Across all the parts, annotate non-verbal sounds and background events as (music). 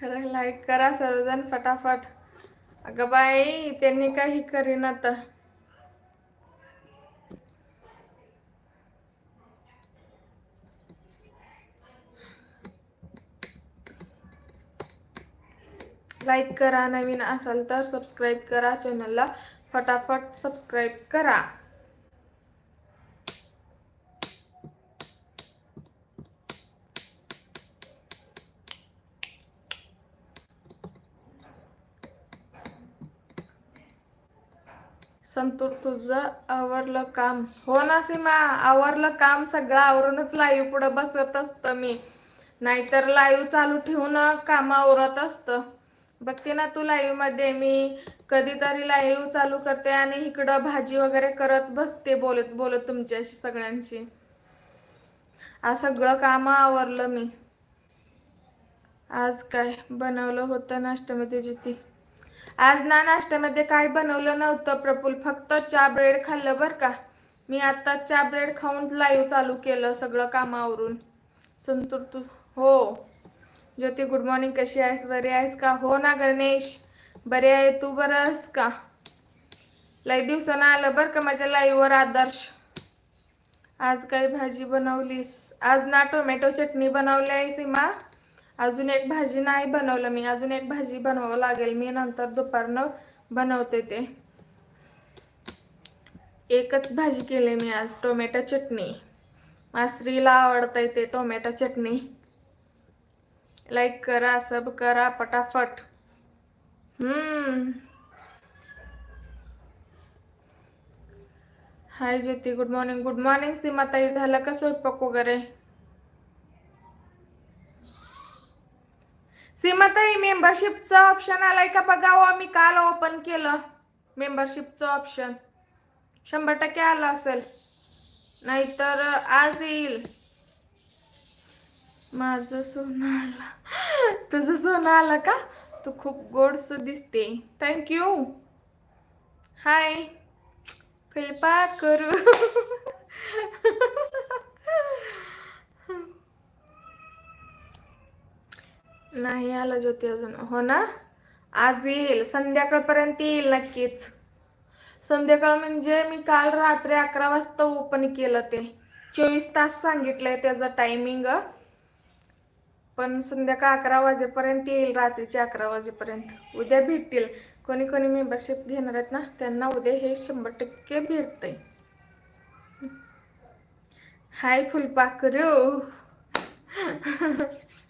खरं लाईक करा सर्वजण फटाफट. अगं बाई त्यांनी काही करीन आता लाईक करा नवीन असाल तर सबस्क्राईब करा चॅनलला फटाफट सबस्क्राईब करा. संतूर तुझं आवरलं काम. हो ना सीमा. आवरलं काम सगळं आवरूनच लाईव्ह पुढं बसत असतं मी. नाहीतर लाईव्ह चालू ठेवून काम आवरत असतं. बघते ना तू लाईव्हमध्ये मी कधीतरी लाईव्ह चालू करते आणि इकडं भाजी वगैरे करत बसते बोलत बोलत तुमच्याशी सगळ्यांशी. आज सगळं काम आवरलं मी. आज काय बनवलं होतं नाश्त्यामध्ये ती आज ना नाश्त्यामध्ये काय बनवलं नव्हतं प्रफुल फक्त चहा ब्रेड खाल्लं बरं का. मी आता चहा ब्रेड खाऊन लाईव्ह चालू केलं सगळं कामावरून. संतूर तू हो. ज्योती गुड मॉर्निंग कशी आहेस? बरी आहेस का? हो ना गणेश. बरे आहे तू बरं आहेस का? लई दिवसानं आलं बरं का माझ्या लाईव्हवर आदर्श. आज काय भाजी बनवलीस? आज ना टोमॅटो चटणी बनवली आहे सीमा. अजून एक भाजी नाही बनवलं मी. अजून एक भाजी बनवावं लागेल. मी नंतर दुपारनं बनवते ते. एकच भाजी केली मी आज टोमॅटो चटणी. मासरीला आवडतंय ते टोमॅटो चटणी. लाईक करा सब करा पटाफट. हम्म. Hi Jyoti good morning. Good morning सीमाताई. झालं का स्वयंपाक वगैरे? सीमाताई मेंबरशिपचं ऑप्शन आलाय का बघावं हो, मी काल ओपन केलं. मेंबरशिपचं ऑप्शन शंभर टक्के आलं असेल. नाहीतर आज येईल. माझं सोनं आलं. तुझं सोनं आलं का? तू खूप गोडस दिसते. थँक्यू हाय कृपा करू. (laughs) नाही आलं ज्योती अजून. हो ना? आज येईल. संध्याकाळपर्यंत येईल नक्कीच. संध्याकाळ म्हणजे मी काल रात्री अकरा वाजता ओपन केलं ते. चोवीस तास सांगितलंय त्याचं टायमिंग पण संध्याकाळ अकरा वाजेपर्यंत येईल रात्रीचे अकरा वाजेपर्यंत. उद्या भेटतील. कोणी कोणी मेंबरशिप घेणार आहेत ना त्यांना उद्या हे शंभर टक्के भेटतंय. हाय फुलपाखरू. (laughs)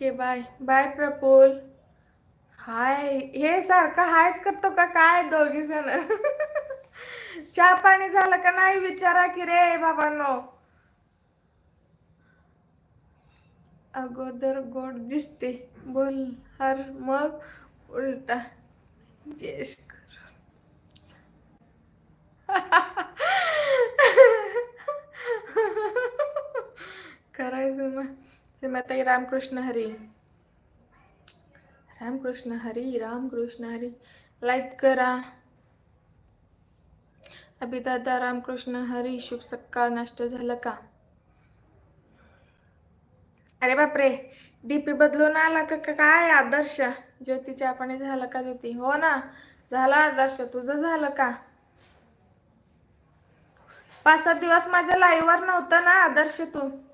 Okay bye. बाय प्रपोल हाय. हे सारखं हायच करतो का? काय दोघी जण? (laughs) चहा पाणी झालं का नाही? विचारा की रे बाबांनो. अगोदर गोड दिसते. बोल हर मग उलटा. जेश कर (laughs) ते रामकृष्ण हरी. रामकृष्ण हरी रामकृष्ण हरी. लाईक करा. अभिदादा रामकृष्ण हरी शुभ सकाळ. नाश्ता झालं का? अरे बापरे डीपी बदलून आला का? का- काय आदर्श? ज्योतीच्या आपण झालं का ज्योती? हो ना झाला आदर्श. तुझं झालं का? पाच सात दिवस माझ्या लाईव्हवर नव्हतं ना आदर्श तू?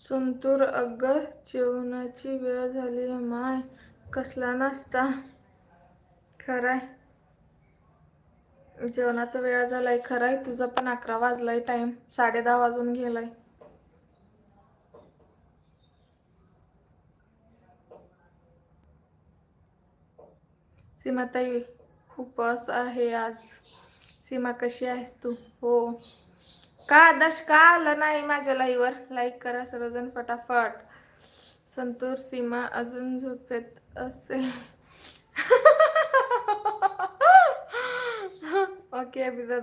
संतूर अग जेवणाची वेळ झाली आहे माय. कसला नाश्ता? खराय. जेवणाचा वेळ झालाय खराय. तुझा पण अकरा वाजलाय टाइम साडे दहा वाजून गेलाय. सीमाताई खूपच आहे आज. सीमा कशी आहेस तू? हो. का आदर्श का आलं नाही माझ्या लाईव्हवर लाईक करा सर्वजण फटाफट. संतूर सीमा अजून झोपेत असेल. (laughs) ओके अभिदा